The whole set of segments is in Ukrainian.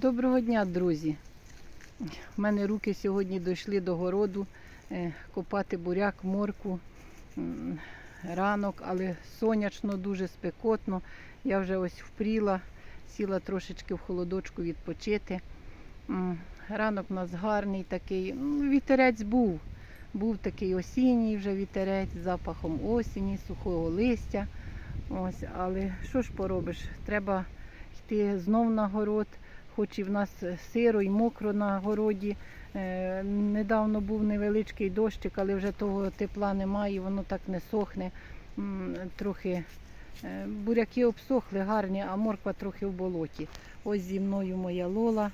Доброго дня, друзі. У мене руки сьогодні дійшли до городу е, копати буряк, морку. Ранок, але сонячно, дуже спекотно. Я вже ось впріла, сіла трошечки в холодочку відпочити. Ранок у нас гарний такий. Ну, Вітерець був. Був такий осінній вже вітерець з запахом осені, сухого листя. Ось, але що ж поробиш? Треба йти знов на город хоч і в нас сиро і мокро на городі. Е, Недавно був невеличкий дощик, але вже того тепла немає, воно так не сохне. Трохи е, буряки обсохли гарні, а морква трохи в болоті. Ось зі мною моя лола,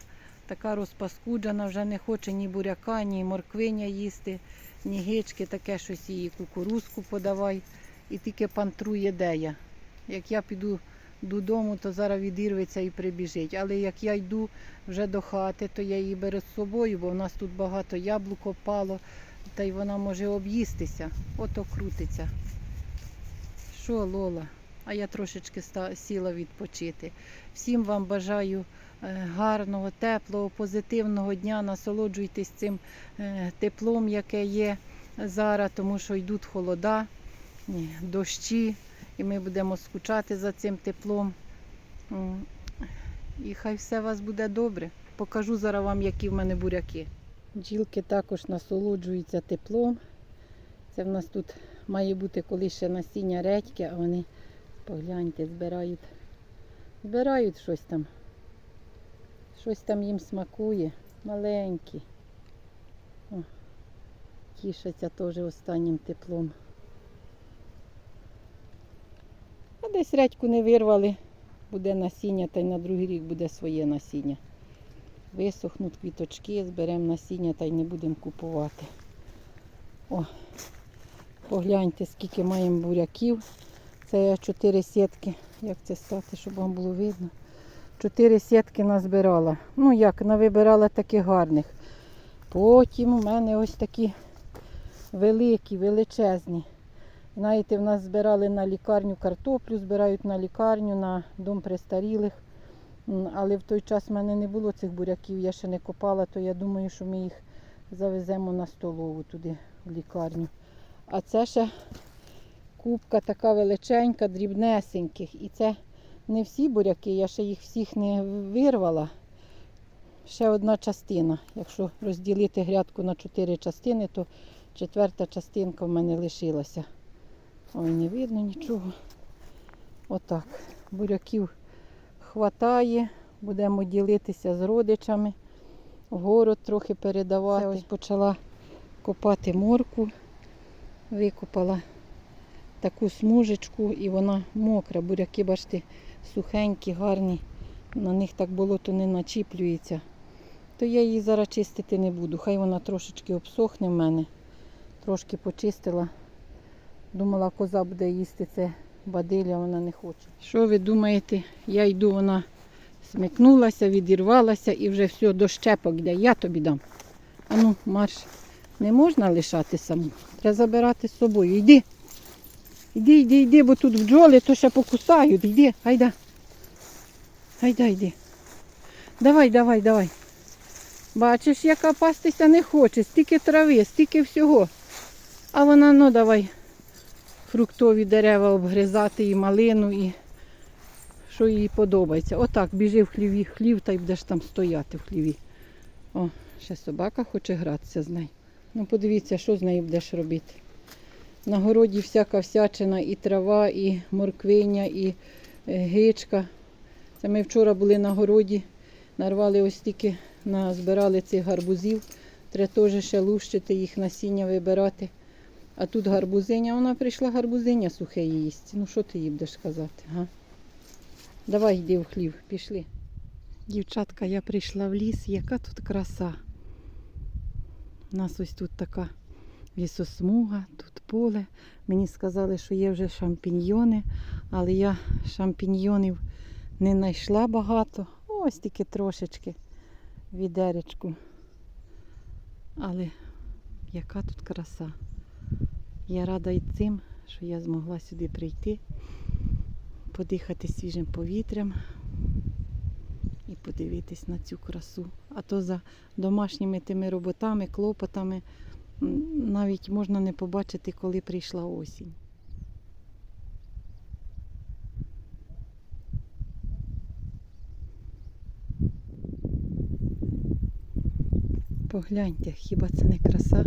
така розпаскуджена, вже не хоче ні буряка, ні морквиня їсти, ні гички, таке щось її кукурузку подавай. І тільки пантрує де я. Як я піду додому, то зараз відірветься і прибіжить. Але як я йду вже до хати, то я її беру з собою, бо в нас тут багато яблук опало, та й вона може об'їстися. Ото крутиться. Що, Лола? А я трошечки сіла відпочити. Всім вам бажаю е, гарного, теплого, позитивного дня. Насолоджуйтесь цим е, теплом, яке є зараз, тому що йдуть холода, дощі і ми будемо скучати за цим теплом. І хай все у вас буде добре. Покажу зараз вам, які в мене буряки. Бджілки також насолоджуються теплом. Це в нас тут має бути коли ще насіння редьки, а вони, погляньте, збирають. Збирають щось там. Щось там їм смакує. Маленькі. О, тішаться теж останнім теплом. А десь редьку не вирвали, буде насіння, та й на другий рік буде своє насіння. Висохнуть квіточки, зберемо насіння та й не будемо купувати. О, погляньте, скільки маємо буряків. Це чотири сітки. Як це стати, щоб вам було видно? Чотири сітки назбирала. Ну як, навибирала таких гарних. Потім у мене ось такі великі, величезні. Знаєте, в нас збирали на лікарню картоплю, збирають на лікарню, на дом престарілих. Але в той час в мене не було цих буряків, я ще не копала, то я думаю, що ми їх завеземо на столову туди, в лікарню. А це ще кубка така величенька, дрібнесеньких. І це не всі буряки, я ще їх всіх не вирвала. Ще одна частина. Якщо розділити грядку на чотири частини, то четверта частинка в мене лишилася. Ой, не видно нічого. Отак. Буряків хватає. Будемо ділитися з родичами. В город трохи передавати. Ось почала копати морку. Викопала таку смужечку і вона мокра. Буряки, бачите, сухенькі, гарні. На них так болото не начіплюється. То я її зараз чистити не буду. Хай вона трошечки обсохне в мене. Трошки почистила. Думала, коза буде їсти це бадилля, вона не хоче. Що ви думаєте? Я йду, вона смикнулася, відірвалася і вже все до щепок йде. Я тобі дам. Ану, марш. Не можна лишати саму. Треба забирати з собою. Йди. Йди, йди, йди, бо тут бджоли, то ще покусають. Йди, гайда. Гайда, йди. Давай, давай, давай. Бачиш, яка пастися не хоче, стільки трави, стільки всього. А вона, ну давай, фруктові дерева обгризати і малину, і що їй подобається. Отак, біжи в хліві, хлів та й будеш там стояти в хліві. О, ще собака хоче гратися з нею. Ну подивіться, що з нею будеш робити. На городі всяка всячина, і трава, і морквиня, і е, гичка. Це ми вчора були на городі, нарвали ось тільки, назбирали цих гарбузів. Треба теж ще лущити їх насіння вибирати. А тут гарбузиня, вона прийшла гарбузиня сухе їсть. Ну що ти їй будеш казати? Га? Давай йди в хлів, пішли. Дівчатка, я прийшла в ліс, яка тут краса. У нас ось тут така лісосмуга, тут поле. Мені сказали, що є вже шампіньйони, але я шампіньйонів не знайшла багато. Ось тільки трошечки відеречку. Але яка тут краса. Я рада і цим, що я змогла сюди прийти, подихати свіжим повітрям. і подивитись на цю красу. А то за домашніми тими роботами, клопотами навіть можна не побачити, коли прийшла осінь. Погляньте, хіба це не краса?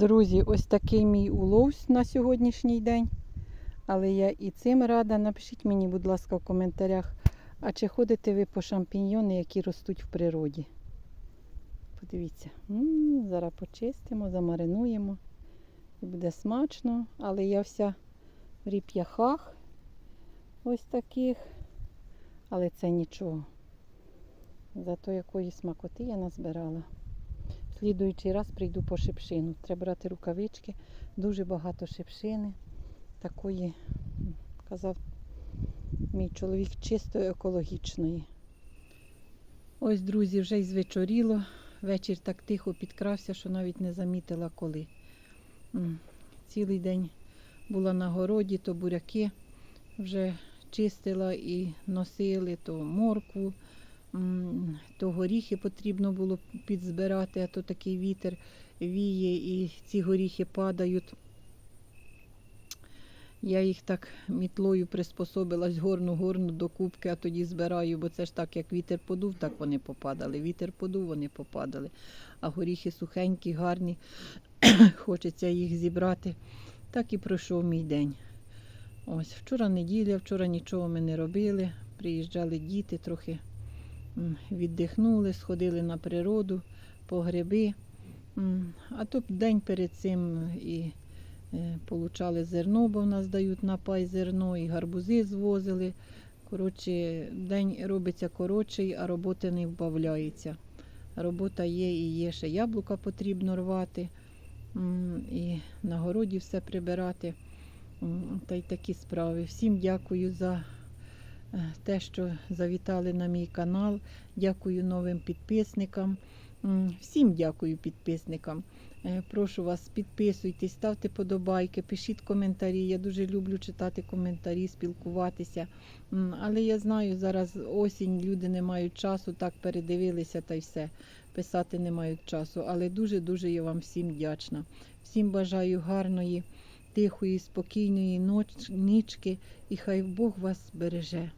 Друзі, ось такий мій улов на сьогоднішній день. Але я і цим рада. Напишіть мені, будь ласка, в коментарях, а чи ходите ви по шампіньйони, які ростуть в природі. Подивіться, М, зараз почистимо, замаринуємо. І буде смачно, але я вся в ріп'яхах ось таких. Але це нічого. Зато якої смакоти я назбирала. Слідуючий раз прийду по шипшину. Треба брати рукавички, дуже багато шипшини. Такої, казав мій чоловік, чисто екологічної. Ось, друзі, вже й звечоріло. Вечір так тихо підкрався, що навіть не замітила коли. Цілий день була на городі, то буряки вже чистила і носили, то моркву, то горіхи потрібно було підзбирати, а то такий вітер віє і ці горіхи падають. Я їх так мітлою приспособилась горну-горну до кубки, а тоді збираю, бо це ж так, як вітер подув, так вони попадали. Вітер подув, вони попадали. А горіхи сухенькі, гарні, хочеться їх зібрати. Так і пройшов мій день. Ось, вчора неділя, вчора нічого ми не робили. Приїжджали діти, трохи віддихнули, сходили на природу, по гриби. А то день перед цим і е, получали зерно, бо в нас дають на пай зерно, і гарбузи звозили. Коротше, день робиться коротший, а роботи не вбавляється. Робота є і є. Ще яблука потрібно рвати, і на городі все прибирати. Та й такі справи. Всім дякую за те, що завітали на мій канал. Дякую новим підписникам. Всім дякую підписникам. Е, Прошу вас, підписуйтесь, ставте подобайки, пишіть коментарі. Я дуже люблю читати коментарі, спілкуватися. Але я знаю, зараз осінь, люди не мають часу, так передивилися та й все. Писати не мають часу. Але дуже-дуже я вам всім вдячна. Всім бажаю гарної, тихої, спокійної нічки і хай Бог вас береже.